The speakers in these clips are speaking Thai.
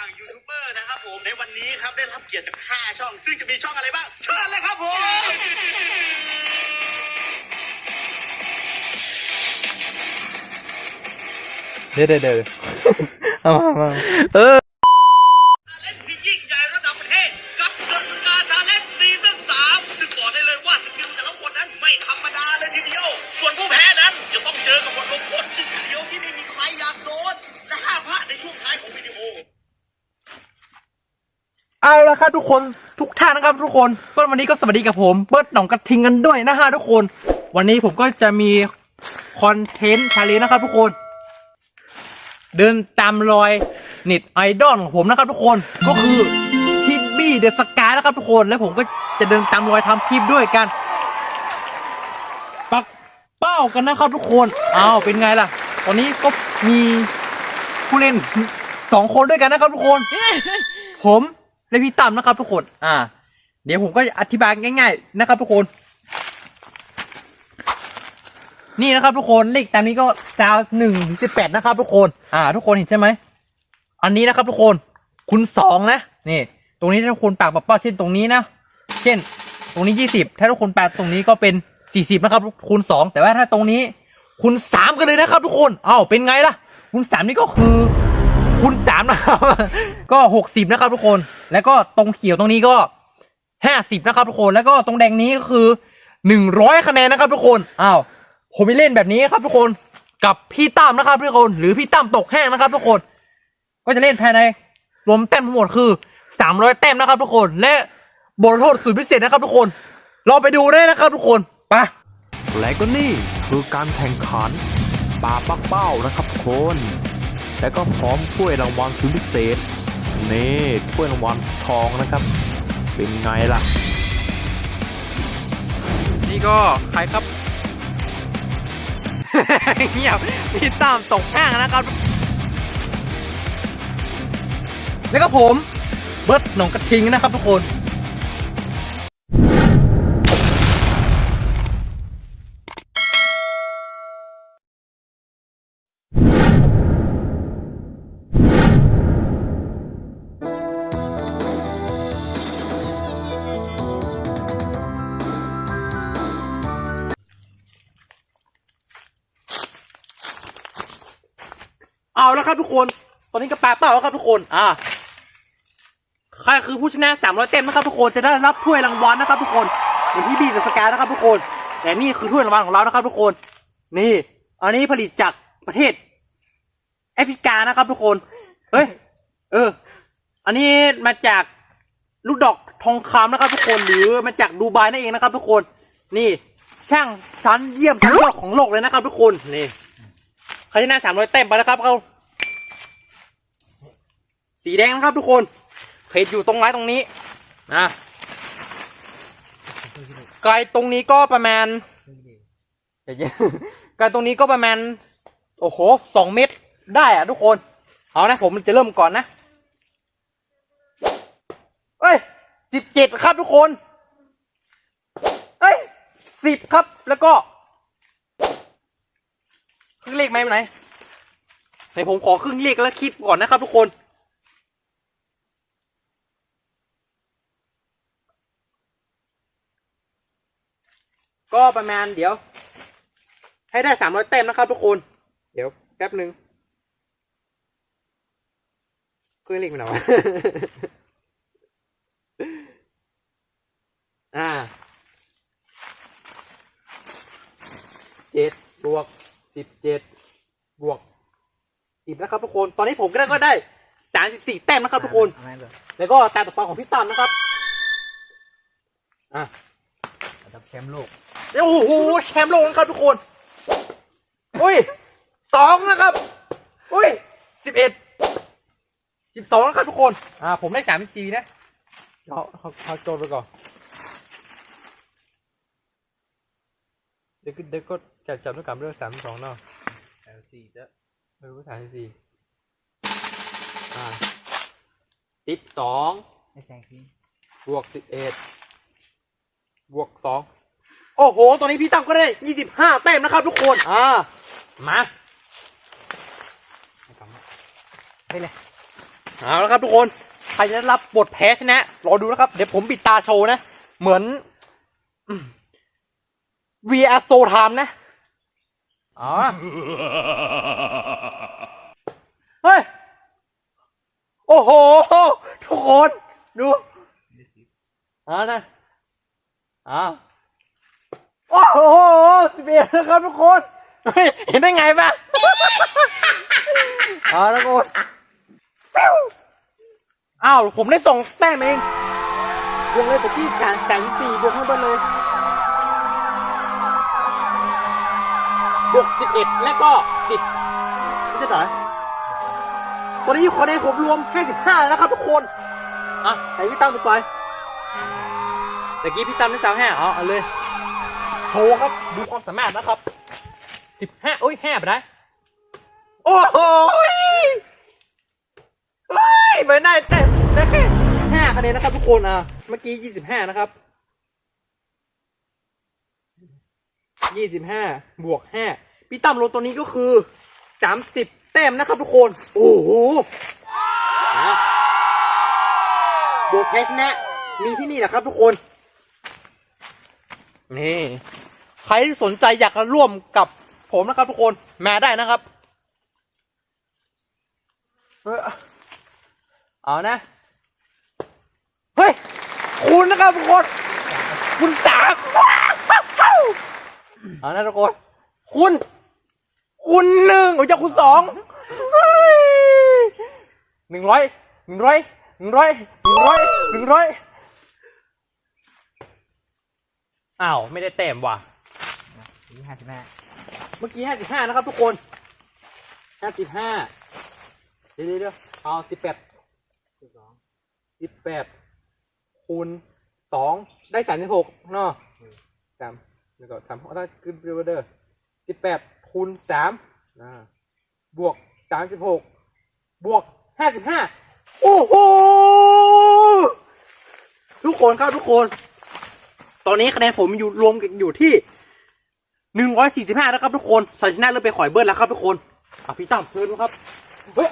ว่างยูทูบเบอร์นะครับผมในวันนี้ครับได้รับเกียรติจาก 5 ช่อง ซึ่งจะมีช่องอะไรบ้าง เชิญเลยครับผมเดี๋ยวเดี๋ยวเดี๋ยวเอามามาชา เอาละครับทุกคนทุกท่านนะครับทุกคนก็วันนี้ก็สวัสดีกับผมเบิร์ดหนองกระทิงกันด้วยนะฮะทุกคน วันนี้ผมก็จะมีคอนเทนต์ชาเลนนะครับ ทุกคน เดินตามรอยเน็ตไอดอลของผมนะครับ ทุกคนก็คือทิบบี้เดอะสกายนะครับทุกคนแล้วผมก็จะเดินตามรอยทำคลิปด้วยกัน ปักเป้ากันนะครับทุกคนอ้าวเป็นไงล่ะ ตอนนี้ก็มีผู้เล่นสองคนด้วยกันนะครับทุกคน ผม และพี่ตั้มนะครับทุกคน อ่า เดี๋ยวผมก็อธิบายง่าย ๆ นะครับ ทุกคน นี่นะครับ ทุกคนเลขตามนี้ก็จาวหนึ่งสิบแปดนะครับ ทุกคน อ่า ทุกคนเห็นใช่ไหมอันนี้นะครับ ทุกคนคุณสองนะนี่ ตรงนี้ถ้าทุกคนปากแบบเป้าเช่นตรงนี้นะเช่น ตรงนี้ยี่สิบถ้าทุกคนปากตรงนี้ก็เป็นสี่สิบนะครับคูณสองแต่ว่าถ้าตรงนี้คูณสามกันเลยนะครับ ทุกคน เอ้าเป็นไงล่ะคูณสามนี่ก็คือ คูณสามนะครับ ก็หกสิบนะครับทุกคน แล้วก็ตรงเขียวตรงนี้ก็ห้าสิบนะครับทุกคน แล้วก็ตรงแดงนี้ก็คือหนึ่งร้อยคะแนนนะครับทุกคน อ้าว ผมไปเล่นแบบนี้ครับทุกคน กับพี่ตั้มนะครับทุกคน หรือพี่ตั้มตกแห้งนะครับทุกคน ก็จะเล่นภายในรวมแต้มทั้งหมดคือสามร้อยแต้มนะครับทุกคน และบทลงโทษสุดพิเศษนะครับทุกคน เราไปดูได้นะครับทุกคน ไป และก็นี่คือการแข่งขันปลาปักเป้านะครับทุกคน และก็พร้อมถ้วยรางวัลสุดพิเศษนี่ถ้วยรางวัลทองนะครับ เป็นไงล่ะ นี่ก็ใครครับเงียบพี่ตามตกห้างนะครับ แล้วก็ผม เบิร์ดหนองกระทิงนะครับทุกคน แล้วครับทุกคน ตอนนี้ก็ปาเป่าแล้วครับทุกคน อ่าใครคือผู้ชนะ300เต็มนะครับทุกคน จะได้รับถ้วยรางวัลนะครับทุกคนเหมือนพี่บีกับสกายนะครับทุกคน แต่นี่คือถ้วยรางวัลของเรานะครับทุกคน นี่ อันนี้ผลิตจากประเทศแอฟริกานะครับทุกคน เฮ้ย เออ อันนี้มาจากลูกดอกทองคำนะครับทุกคน หรือมาจากดูไบนั่นเองนะครับทุกคน นี่ช่างชั้นเยี่ยมชั้นยอดของโลกเลยนะครับทุกคน นี่ใครที่หน้าสามร้อยเต็มไปแล้วครับเขา สีแดงนะครับทุกคนเพจอยู่ตรงไม้ตรงนี้นะไกลตรงนี้ก็ประมาณไกลตรงนี้ก็ประมาณโอ้โหสองเมตรได้อะทุกคน เอานะผมจะเริ่มก่อนนะเอ้ยสิบเจ็ดครับทุกคนเอ้ยสิบครับแล้วก็ครึ่งเลขไหมไหนไหนผมขอครึ่งเลขแล้วคิดก่อนนะครับทุกคน ก็ประมาณเดี๋ยว ให้ได้สามร้อยเต็มนะครับทุกคน เดี๋ยวแป๊บหนึ่งครึ่งเลขมันเหรอวะอ่าเจ็ดบวกสิบเจ็ดบวกสิบนะครับทุกคน ตอนนี้ผมก็ได้ก็ได้สามสิบสี่แต้มนะครับทุกคน แล้วก็ตาต่อไปของพี่ตั้มนะครับ อะระดับแชมป์โลก โอ้โหแชมป์โลกนะครับทุกคน อุ้ยสองนะครับ อุ้ยสิบเอ็ดสิบสองนะครับทุกคน อ่า ผมได้สามสิบสี่นะเขาเขาเขาโจทย์ไปก่อน เดี๋ยวก็เดี๋ยวก็จับจับด้วยกันเรื่องสามสองเนาะแอลซีจะไม่รู้สามสิบสี่อ่าสิบสองไม่แซงทิ้งบวกสิบเอ็ดบวกสอง โอ้โห ตอนนี้พี่ตั้มก็ได้ยี่สิบห้าแต้มนะครับทุกคน อ่า มาไม่ไปเลย เอาละครับทุกคน ใครจะได้รับบทแพ้ชนะ รอดูนะครับ เดี๋ยวผมปิดตาโชว์นะ เหมือน VR So Time นะ อ๋อ เฮ้ย โอ้โห ทุกคน ดู อ่านะอ่า โอ้โหสิบเอ็ดนะครับทุกคนเห็นได้ไงปะอ่าทุกคนปิ้วอ้าวผมได้ส่งแต้มเองบวกเลยแต่ที่สามสามสี่บวกข้างบนเลยบวกสิบเอ็ดและก็สิบไม่ใช่เหรอตอนนี้คะแนนผมรวมแค่สิบห้าแล้วนะครับทุกคนอะใส่พี่ตั้มไปตะกี้พี่ตั้มได้สามห้าเอาเอาเลย โชว์ครับ ดูความสามารถนะครับสิบห้าโอ้ยห้ไปได้โอ้โหเฮ้ยไปได้แต่ได้แค่ห้าคะแนนนะครับทุกคนอะเมื่อกี้ยี่สิบห้านะครับยี่สิบห้าบวกห้าพี่ตั้มลงตัวนี้ก็คือสามสิบแต้มนะครับทุกคน โอ้โหนะบทแพ้ชนะ มีที่นี่แหละครับทุกคน นี่ ใครที่สนใจอยากจะร่วมกับผมนะครับทุกคนมาได้นะครับเอานะ เฮ้ย คุณนะครับทุกคน คุณสามเอานะทุกคน คุณ คุณหนึ่งโอ้ยจะคุณสองหนึ่งร้อยหนึ่งร้อยหนึ่งร้อยหนึ่งร้อยหนึ่งร้อยอ้าว ไม่ได้เต็มว่ะ นี่ห้าสิบห้าเมื่อกี้ห้าสิบห้านะครับทุกคนห้าสิบห้าเดี๋ยวเดี๋ยวเอาสิบแปดสิบสองสิบแปดคูณสองได้สามสิบหกเนาะสามแล้วก็สามเอาถ้าขึ้นเรเดอร์สิบแปดคูณสามบวกสามสิบหกบวกห้าสิบห้าโอ้โหทุกคนครับทุกคน ตอนนี้คะแนนผมอยู่รวมกันอยู่ที่ หนึ่งร้อยสี่สิบห้านะครับทุกคนชัยชนะเริ่มไปข่อยเบิ้ลแล้วครับทุกคนอะพี่ตั้มเชิญครับเฮ้ย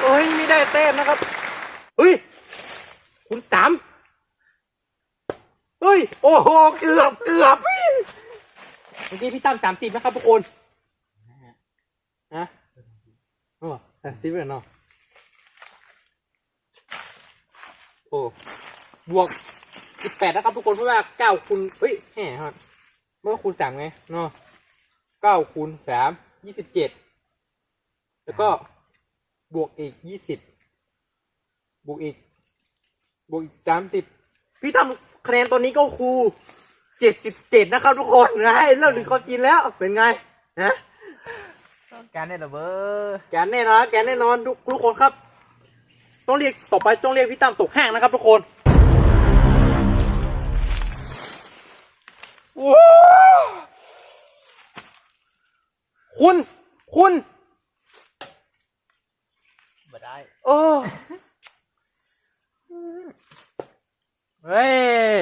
เฮ้ยไม่ได้แต้มนะครับเฮ้ยคุณสามเฮ้ยโอ้โหเกือบเกือบเมื่อกี้พี่ตั้มสามสิบนะครับทุกคนนะอ๋อสามสิบเลยเนาะโอ้บวก สิบแปดนะครับทุกคนเพราะว่าเก้าคูณเฮ้ยแหมครับเมื่อคูณสามไงเนาะเก้าคูณสามยี่สิบเจ็ดแล้วก็บวกอีกยี่สิบบวกอีก บวกอีกสามสิบพี่ทำคะแนนตัวนี้ก็ครูเจ็ดสิบเจ็ดนะครับทุกคนนะให้เริ่มถึงคนจีนแล้วเป็นไงนะต้องการได้หรอเบอร์แกนแน่นอนแกนแน่นอนทุกทุกคนครับ ต้องเรียกต่อไปต้องเรียกพี่ตั้มตกห้างนะครับทุกคน คุณ คุณบ่ได้ โอ้เฮ้ย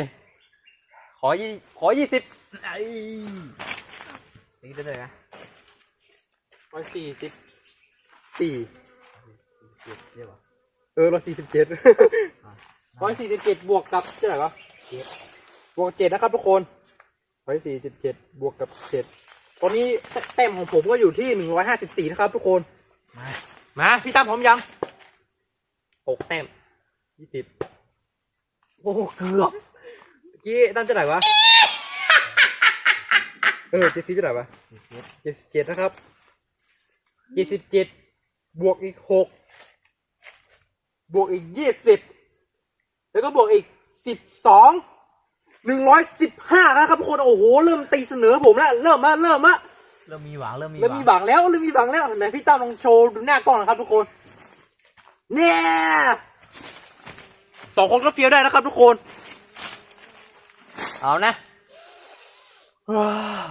ขอยี่ขอยี่สิบไอ้นี่ได้เลยนะร้อยสี่สิบสี่เจ็ดเรียกว่าเออร้อยสี่สิบเจ็ดร้อยสี่สิบเจ็ดบวกกับเท่าไหร่วะเจ็ดบวกเจ็ดนะครับทุกคน ร้อยสี่สิบเจ็ดบวกกับเจ็ดตอนนี้แต้มของผมก็อยู่ที่หนึ่งร้อยห้าสิบสี่นะครับ ทุกคน มา มา พี่ตั้มพร้อมยังหกแต้มยี่สิบโอ้เกือบเมื่อกี้ตั้มจะไหนวะ เออเจ็ดสิบจะไหนวะเจ็ดเจ็ดสิบเจ็ดนะครับเจ็ดสิบเจ็ดบวกอีกหกบวกอีกยี่สิบแล้วก็บวกอีกสิบสอง หนึ่งร้อยสิบห้านะครับทุกคนโอ้โหเริ่มตีเสนอผมแล้วเริ่มมาเริ่มมาเริ่มมีหวังเริ่มมีเริ่มมีหวังแล้วเริ่มมีหวังแล้วไหนพี่ตั้มลองโชว์ดูหน้ากล้องหนะครับทุกคน เนี่ยสองคนก็เฟี้ยวได้นะครับทุกคน เอานะว้าว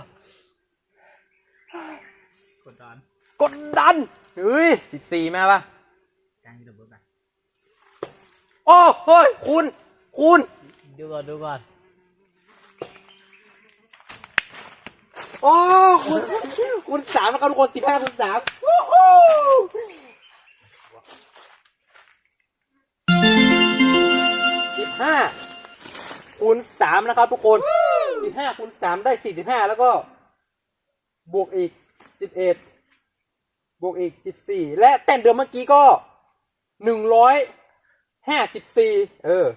กดดันกดดันเฮ้ยสิบสี่มาปะกลางได้หรอเบอร์ไปโอ้เฮ้ยคุณ คุณ ดูก่อนดูก่อน โอ้คุณคุณสามนะครับทุกคนสิบห้าคุณสามสิบห้าคูณสามนะครับทุกคนสิบห้าคูณสามได้สี่สิบห้าแล้วก็ บวกอีกสิบเอ็ดบวกอีกสิบสี่และแต้มเดิมเมื่อกี้ก็หนึ่งร้อยห้าสิบสี่เออ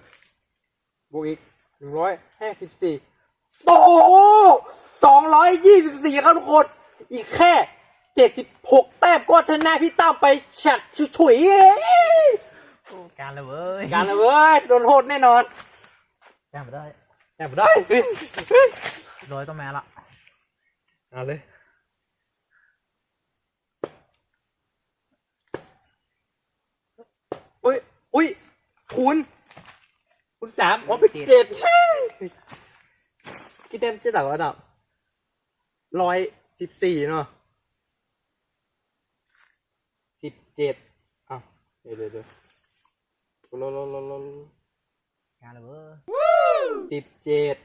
บวกอีกหนึ่งร้อยห้าสิบสี่ โอ้โหสองร้อยยี่สิบสี่ครับทุกคน อีกแค่เจ็ดสิบหกแต้มก็ชนะพี่ตั้มไปฉัดฉุยๆการเลยเว้ยการเลยเว้ยโดนโทษแน่นอนแก้ไม่ได้แอบได้สิโดยต้องแม่ละเอาเลยอุ้ยอุ้ยคูณคูณสามอ๋อเป็นเจ็ด กี่เต็มเจ็ดต่างกันอะร้อยสิบสี่เนาะสิบเจ็ดอะเดี๋ยวเดี๋ยวเดี๋ยวโลโลโลโลโลการเลยเว้ยสิบเจ็ด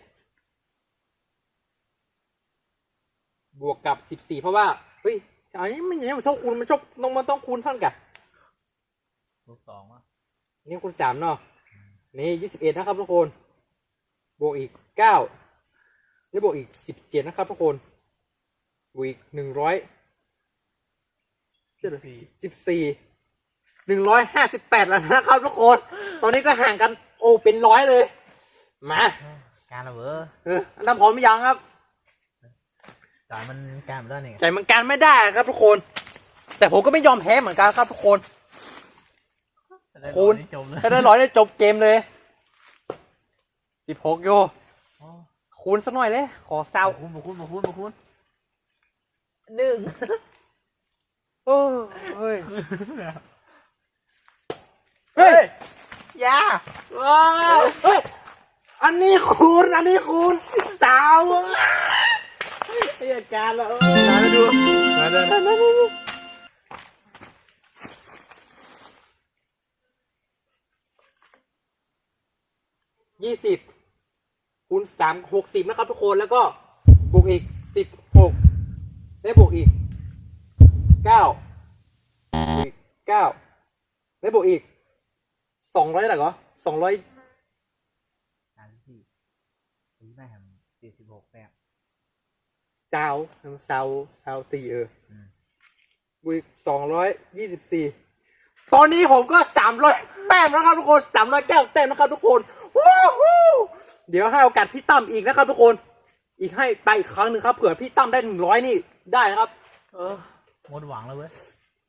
บวกกับสิบสี่เพราะว่า เฮ้ยอันนี้มันยังไม่ชอบคูณมันชอบต้องมันต้องคูณเท่ากันลูกสองวะนี่คูณสามเนาะนี่ยี่สิบเอ็ดนะครับทุกคน บวกอีกเก้า นี่บวกอีกสิบเจ็ดนะครับทุกคนบวกอีกหนึ่งร้อยสิบสี่หนึ่งร้อยห้าสิบแปดแล้วนะครับทุกคน ตอนนี้ก็ห่างกันโอ้เป็นร้อยเลย มาการเลยเว้ยเอออันนั้นพร้อมหรือยังครับจ่ายมันการไม่ได้นี่ใจมันการไม่ได้ครับทุกคน แต่ผมก็ไม่ยอมแพ้เหมือนกันครับทุกคนคูณจมเลยถ้าได้ร้อยได้จบเกมเลยสิบหกโยโอ้ คูณสักหน่อยเลย ขอซาวบุคุณบุคุณบุคุณบุคุณหนึ่งโอ้เฮ้ยเฮ้ยยาว้าวเฮ้ยอันนี้คูณอันนี้คูณสาวเหตุการณ์แล้วมาดูมาเดินยี่สิบ คูณสามหกสิบนะครับทุกคนแล้วก็บวกอีกสิบหกและบวกอีกเก้าบวกอีกเก้าและบวกอีกสองร้อยเท่าไหร่เหรอสองร้อยสามสิบสี่สี่ไม่ทำสี่สิบหกแต้มซาวซาวซาวสี่เอออืมบวกสองร้อยยี่สิบสี่ตอนนี้ผมก็สามร้อยแต้มแล้วครับทุกคนสามร้อยแก้วแต้มนะครับทุกคน วู้ฮู้เดี๋ยวให้โอกาสพี่ตั้มอีกนะครับทุกคน อีกให้ไปอีกครั้งหนึ่งครับเผื่อพี่ตั้มได้หนึ่งร้อยนี่ได้นะครับ เออหมดหวังแล้วเว้ย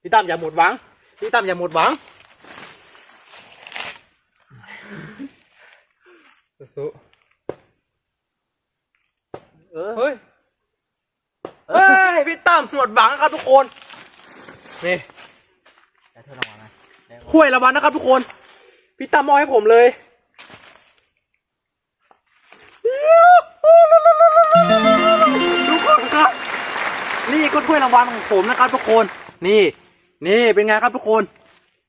พี่ตั้มอย่าหมดหวัง พี่ตั้มอย่าหมดหวังสู้เออๆเฮ้ยเฮ้ยพี่ตั้มหมดหวังครับทุกคนนี่จะเธอรางวัลไหมได้ปะถ้วยรางวัลนะครับทุกคน พี่ตั้มมอบให้ผมเลย ทุกคนครับ นี่ก็ถ้วยรางวัลของผมนะครับทุกคน นี่ นี่เป็นไงครับทุกคน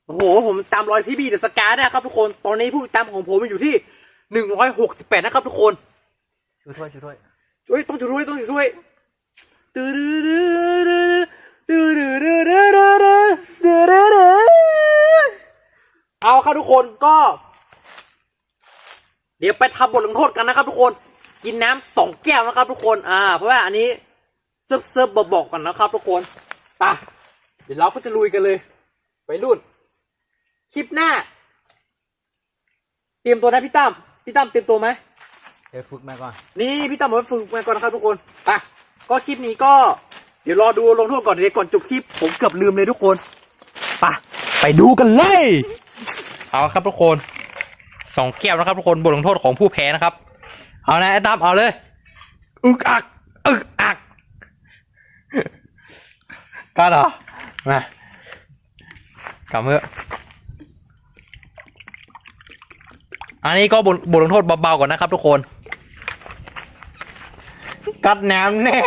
โอ้โห ผมตามรอยพี่บีเดอะสกาได้ครับทุกคน ตอนนี้ผู้ติดตามของผมมันอยู่ที่หนึ่งร้อยหกสิบแปดนะครับทุกคนช่วยถ้วยช่วยถ้วยเฮ้ยต้องช่วยด้วยต้องช่วยด้วยตื้อดื้อดื้อดื้อดื้อดื้อดื้อดื้อดื้อดื้อดื้อดื้อเอาครับทุกคนก็ เดี๋ยวไปทำบทลงโทษกันนะครับ ทุกคน กินน้ำสองแก้วนะครับ ทุกคน อ่า เพราะว่าอันนี้เซิร์ฟเซิร์ฟบอกบอกกันนะครับ ทุกคนไปเดี๋ยวเราก็จะลุยกันเลย ไปรุ่น คลิปหน้า เตรียมตัวนะพี่ตั้ม พี่ตั้มเตรียมตัวไหมเดี๋ยวฝึกมาก่อน นี่พี่ตั้มบอกว่าฝึกมาก่อนนะครับ ทุกคนไปก็คลิปนี้ก็ เดี๋ยวรอดูลงโทษก่อนเดี๋ยวก่อนจบคลิปผมเกือบลืมเลยทุกคนไปไปดูกันเลย เอาครับทุกคน สองแก้วนะครับทุกคนบทลงโทษของผู้แพ้นะครับ เอานะไอ้ตั้มเอาเลย อึกอัก อึกอักกล้าเหรอมากำเพื่ออันนี้ก็บทบทลงโทษเบาๆก่อนนะครับทุกคน กัดแหนมแน่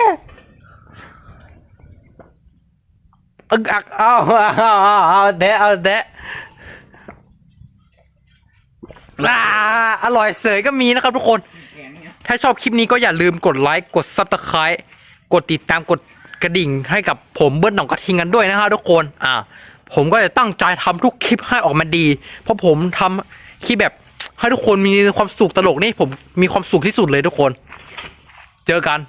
อึกอัก เอาเอาเอาเอาเดะเอาเดะ อ่าอร่อยเสยก็มีนะครับทุกคน ถ้าชอบคลิปนี้ก็อย่าลืมกดไลค์ กดซับสไคร b e กดติดตาม กดกระดิ่งให้กับผมเบิ้ลหนองกระทิงกันด้วยนะครับทุกคน อ่า ผมก็จะตั้งใจทำทุกคลิปให้ออกมาดี เพราะผมทำคลิปแบบให้ทุกคนมีความสุขตลกนี่ผมมีความสุขที่สุดเลยทุกคน เจอกัน